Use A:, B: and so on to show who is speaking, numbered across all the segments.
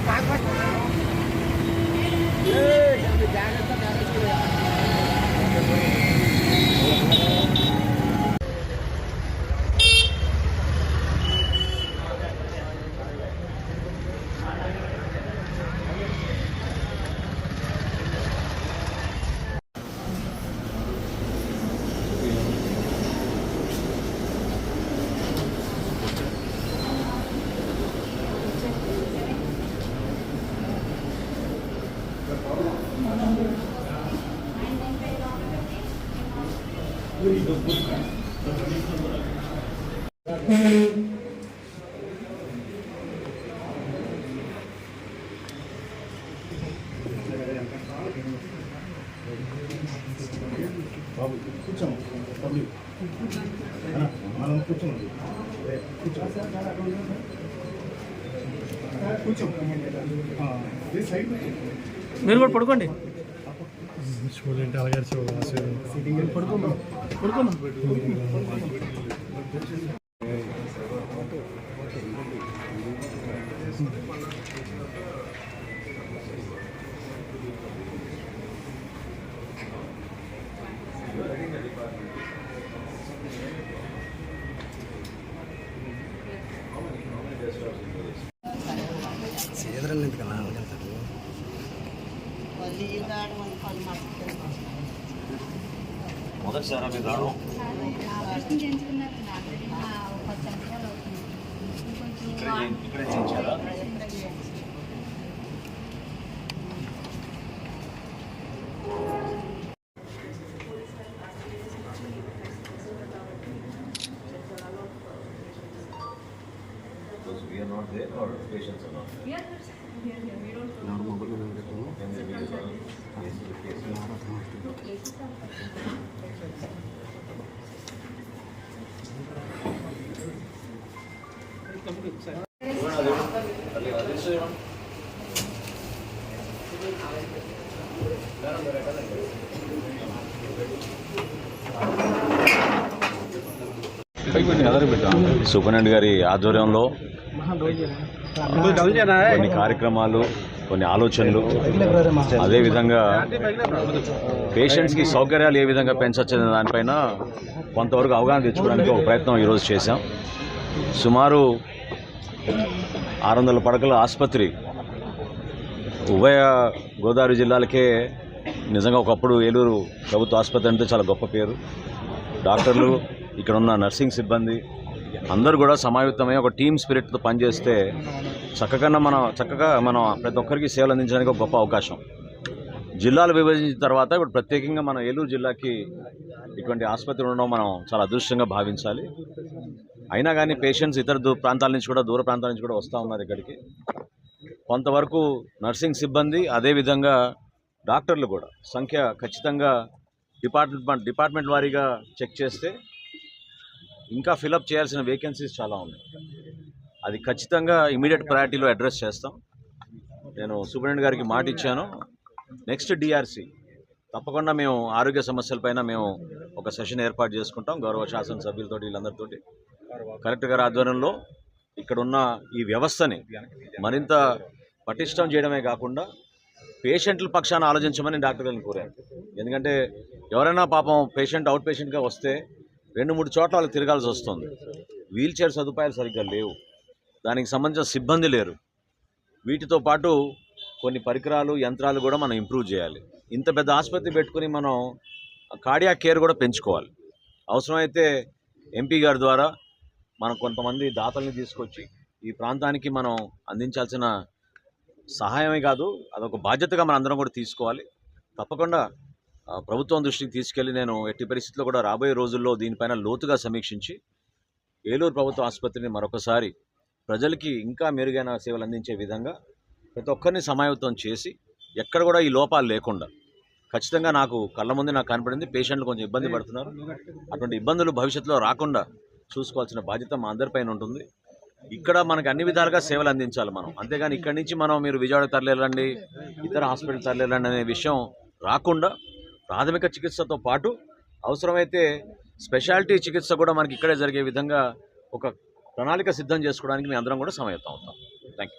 A: 八块钱。బాబు కూర్చోము public మనం కూర్చోండి కూర్చో కూర్చో.
B: మీరు కూడా పడుకోండి
C: చూడండి అలాగే
A: సిట్టింగ్
D: మొదటిసారా మీరు రావడం
E: ఆపరేషన్ చేయించుకున్నారు ఆల్రెడీ మా ఒక పది సంవత్సరాలు అవుతుంది
D: ఇక్కడ
E: ఇంకొంచెం
D: చేయి- ఇక్కడే చేయించారా
E: ఇక్కడ చేయించారు.
D: Because we are not there or patients are not there? Can they Superintendent గారి ఆధ్వర్యంలో కొన్ని కార్యక్రమాలు కొన్ని ఆలోచనలు అదేవిధంగా పేషెంట్స్కి సౌకర్యాలు ఏ విధంగా పెంచొచ్చనే దానిపైన కొంతవరకు అవగాహన తెచ్చుకోవడానికి ఒక ప్రయత్నం ఈరోజు చేశాం. సుమారు ఆరు వందల పడకల ఆసుపత్రి ఉభయ గోదావరి జిల్లాలకే నిజంగా ఒకప్పుడు ఏలూరు ప్రభుత్వ ఆసుపత్రి అంటే చాలా గొప్ప పేరు. డాక్టర్లు ఇక్కడ ఉన్న నర్సింగ్ సిబ్బంది అందరూ కూడా సమాయుక్తమై ఒక టీమ్ స్పిరిట్తో పనిచేస్తే చక్కగా మనం చక్కగా మనం ప్రతి ఒక్కరికి సేవలు అందించడానికి ఒక గొప్ప అవకాశం. జిల్లాలు విభజించిన తర్వాత ఇప్పుడు ప్రత్యేకంగా మన ఏలూరు జిల్లాకి ఇటువంటి ఆసుపత్రి ఉండడం మనం చాలా అదృష్టంగా భావించాలి. అయినా కానీ పేషెంట్స్ ఇతర దూ ప్రాంతాల నుంచి కూడా దూర ప్రాంతాల నుంచి కూడా వస్తూ ఉన్నారు ఇక్కడికి. కొంతవరకు నర్సింగ్ సిబ్బంది అదేవిధంగా డాక్టర్లు కూడా. సంఖ్య ఖచ్చితంగా డిపార్ట్మెంట్ డిపార్ట్మెంట్ వారీగా చెక్ చేస్తే ఇంకా ఫిలప్ చేయాల్సిన వేకెన్సీస్ చాలా ఉన్నాయి. అది ఖచ్చితంగా ఇమీడియట్ ప్రయారిటీలో అడ్రస్ చేస్తాం. నేను సూపరింటెండెంట్ గారికి మాట ఇచ్చాను. Next DRC. తప్పకుండా మేము ఆరోగ్య సమస్యలపైన మేము ఒక సెషన్ ఏర్పాటు చేసుకుంటాం. గౌరవ శాసనసభ్యులతో వీళ్ళందరితోటి. కలెక్టర్ గారి ఆధ్వర్యంలో ఇక్కడున్న ఈ వ్యవస్థని మరింత పటిష్టం చేయడమే కాకుండా పేషెంట్ల పక్షాన ఆలోచించమని డాక్టర్ గారిని కోరాను ఎందుకంటే ఎవరైనా పాపం పేషెంట్ అవుట్ పేషెంట్గా వస్తే రెండు మూడు చోట్ల వాళ్ళు తిరగాల్సి వస్తుంది. వీల్ చైర్ సదుపాయాలు సరిగ్గా లేవు. దానికి సంబంధించిన సిబ్బంది లేరు. వీటితో పాటు కొన్ని పరికరాలు యంత్రాలు కూడా మనం ఇంప్రూవ్ చేయాలి. ఇంత పెద్ద ఆసుపత్రి పెట్టుకుని మనం కార్డియా కేర్ కూడా పెంచుకోవాలి. అవసరమైతే ఎంపీ గారి ద్వారా మనం కొంతమంది దాతల్ని తీసుకొచ్చి ఈ ప్రాంతానికి మనం అందించాల్సిన సహాయమే కాదు అదొక బాధ్యతగా మనం అందరం కూడా తీసుకోవాలి. తప్పకుండా ప్రభుత్వం దృష్టికి తీసుకెళ్ళి నేను ఎట్టి పరిస్థితుల్లో కూడా రాబోయే రోజుల్లో దీనిపైన లోతుగా సమీక్షించి ఏలూరు ప్రభుత్వ ఆసుపత్రిని మరొకసారి ప్రజలకి ఇంకా మెరుగైన సేవలు అందించే విధంగా ప్రతి ఒక్కరిని సమాయత్తం చేసి ఎక్కడ కూడా ఈ లోపాలు లేకుండా ఖచ్చితంగా నాకు కళ్ళ ముందే నాకు కనపడింది. పేషెంట్లు కొంచెం ఇబ్బంది పడుతున్నారు. అటువంటి ఇబ్బందులు భవిష్యత్తులో రాకుండా చూసుకోవాల్సిన బాధ్యత మా అందరిపైన ఉంటుంది. ఇక్కడ మనకి అన్ని విధాలుగా సేవలు అందించాలి మనం. అంతేగాని ఇక్కడి నుంచి మనం మీరు విజయవాడ తరలిరండి ఇతర హాస్పిటల్ తరలిరండి అనే విషయం రాకుండా ప్రాథమిక చికిత్సతో పాటు అవసరమైతే స్పెషాలిటీ చికిత్స కూడా మనకి ఇక్కడే జరిగే విధంగా ఒక ప్రణాళిక సిద్ధం చేసుకోవడానికి మేము అందరం కూడా సమయత్తం అవుతాం థ్యాంక్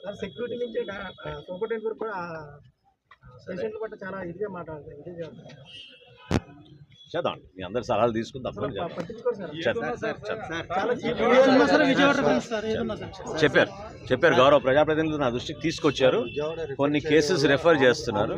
D: యూ
B: సెక్యూరిటీ నుంచి సూపరింటెండెంట్ వరకు కూడా పేషెంట్ పట్ల చాలా ఇదిగా మాట్లాడతారు ఇది చేస్తారు.
D: చేద్దాం మీ అందరి సలహాలు తీసుకుని తప్పకుండా చెప్పారు. చెప్పారు. గౌరవ ప్రజాప్రతినిధులు నా దృష్టికి తీసుకొచ్చారు. కొన్ని కేసెస్ రెఫర్ చేస్తున్నారు.